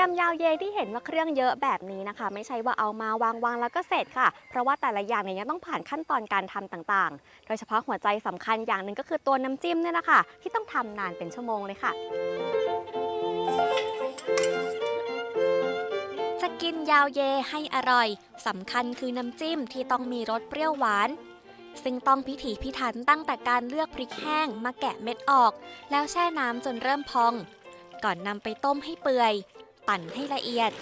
ยำยาวเยที่เห็นว่าเครื่องเยอะแบบนี้นะคะ ไม่ใช่ว่าเอามาวางวางๆแล้วก็เสร็จค่ะ เพราะว่าแต่ละอย่างเนี่ยยังต้องผ่านขั้นตอนการทำต่างๆ โดยเฉพาะหัวใจสำคัญอย่างหนึ่งก็คือตัวน้ำจิ้มเนี่ยนะคะที่ต้องทำนานเป็นชั่วโมงเลยค่ะจะกินยาวเยให้อร่อยสำคัญคือน้ำจิ้มที่ต้องมีรสเปรี้ยวหวาน ซึ่งต้องพิถีพิถันตั้งแต่การเลือกพริกแห้งมาแกะเม็ดออก แล้วแช่น้ำจนเริ่มพอง ก่อนนำไปต้มให้เปื่อย ปั่นให้ละเอียด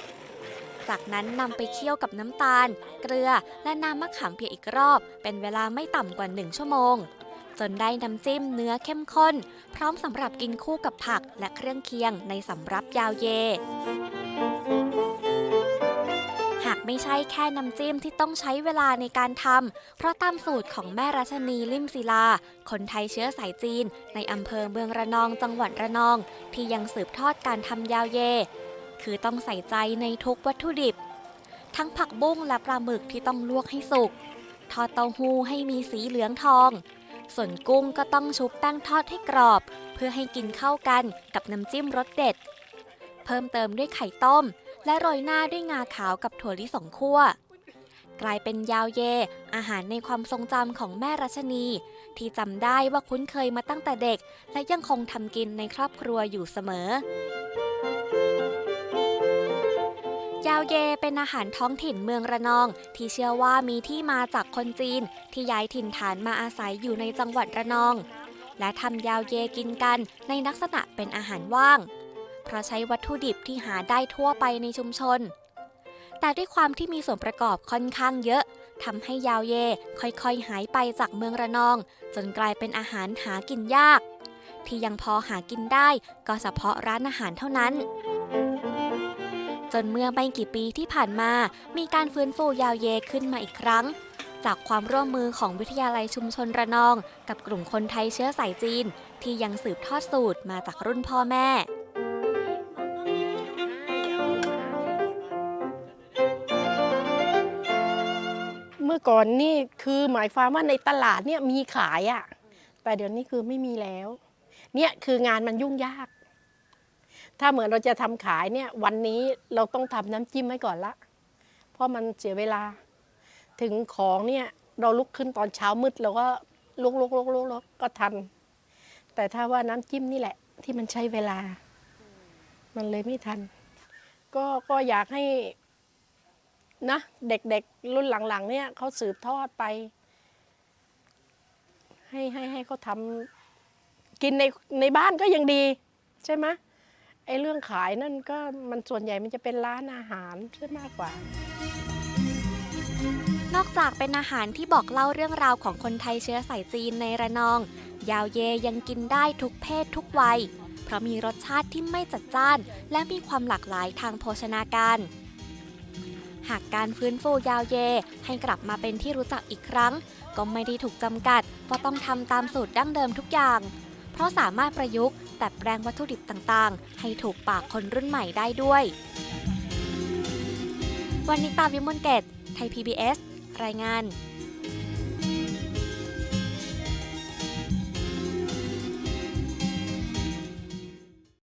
จากนั้นนำไปเคี่ยวกับน้ำตาล เกลือ และน้ำมะขามเปียกอีกรอบ เป็นเวลาไม่ต่ำกว่า 1 ชั่วโมง จนได้น้ำจิ้มเนื้อเข้มข้น พร้อมสำหรับกินคู่กับผักและเครื่องเคียงในสำรับยาวเย หากไม่ใช่แค่น้ำจิ้มที่ต้องใช้เวลาในการทำ เพราะตามสูตรของแม่รัชนีลิมศิลา คนไทยเชื้อสายจีน ในอำเภอเมืองระนองจังหวัดระนอง ที่ยังสืบทอดการทำยาวเย คือต้องใส่ใจในทุกวัตถุดิบ ทั้งผักบุ้งและปลาหมึกที่ต้องลวกให้สุก ทอดเต้าหู้ให้มีสีเหลืองทอง ส่วนกุ้งก็ต้องชุบแป้งทอดให้กรอบ เพื่อให้กินเข้ากันกับน้ำจิ้มรสเด็ด เพิ่มเติมด้วยไข่ต้ม และโรยหน้าด้วยงาขาวกับถั่วลิสงคั่วกลายเป็นยาวเย อาหารในความทรงจำของแม่รัชนี ที่จำได้ว่าคุ้นเคยมาตั้งแต่เด็ก และยังคงทำกินในครอบครัวอยู่เสมอ ยาวเยเป็นอาหารท้องถิ่นเมืองระนอง ที่เชื่อว่ามีที่มาจากคนจีน ที่ย้ายถิ่นฐานมาอาศัยอยู่ในจังหวัดระนอง และทำยาวเยกินกันในลักษณะเป็นอาหารว่าง เพราะใช้วัตถุดิบที่หาได้ทั่วไปในชุมชน แต่ด้วยความที่มีส่วนประกอบค่อนข้างเยอะทำให้ยาวเยค่อยๆ หายไปจากเมืองระนอง จนกลายเป็นอาหารหากินยาก ที่ยังพอหากินได้ก็เฉพาะร้านอาหารเท่านั้น จนเมื่อไม่กี่ปีที่ผ่านมา มีการฟื้นฟูยาวเยขึ้นมาอีกครั้ง จากความร่วมมือของวิทยาลัยชุมชนระนอง กับกลุ่มคนไทยเชื้อสายจีน ที่ยังสืบทอดสูตรมาจากรุ่นพ่อแม่เมื่อก่อนนี่คือหมายความว่าในตลาดเนี่ยมีขายอะ่ะแต่เดี๋ยวนี้คือไม่มีแล้ว เนี่ยคืองานมันยุ่งยาก ถ้าเหมือนเราจะทำขายเนี่ยวันนี้เราต้องทำน้ำจิ้มไว้ก่อนละ เพราะมันเสียเวลา ถึงของเนี่ยเราลุกขึ้นตอนเช้ามืดเราก็ลุกลุกลุกลุกลุกก็ทัน แต่ถ้าว่าน้ำจิ้มนี่แหละ ที่มันใช้เวลา มันเลยไม่ทัน ก็ก็อยากให้นะเด็กๆรุ่นหลังๆ เนี่ยเขาสืบทอดไป ให้ให้ให้เขาทำกินในในบ้านก็ยังดี ใช่ไหม เรื่องขายนั่นก็มันส่วนใหญ่มันจะเป็นร้านอาหารซะมากกว่า นอกจากเป็นอาหารที่บอกเล่าเรื่องราวของคนไทยเชื้อสายจีนในระนอง ยาวเยยังกินได้ทุกเพศทุกวัย เพราะมีรสชาติที่ไม่จัดจ้าน และมีความหลากหลายทางโภชนาการ หากการฟื้นฟูยาวเยให้กลับมาเป็นที่รู้จักอีกครั้ง ก็ไม่ได้ถูกจำกัดว่าะต้องทำตามสูตรดั้งเดิมทุกอย่าง เพราะสามารถประยุกต์แต่แปลงวัตถุดิบต่างๆ ให้ถูกปากคนรุ่นใหม่ได้ด้วย วันนี้ตาวิมลเกต ไทย PBS รายงาน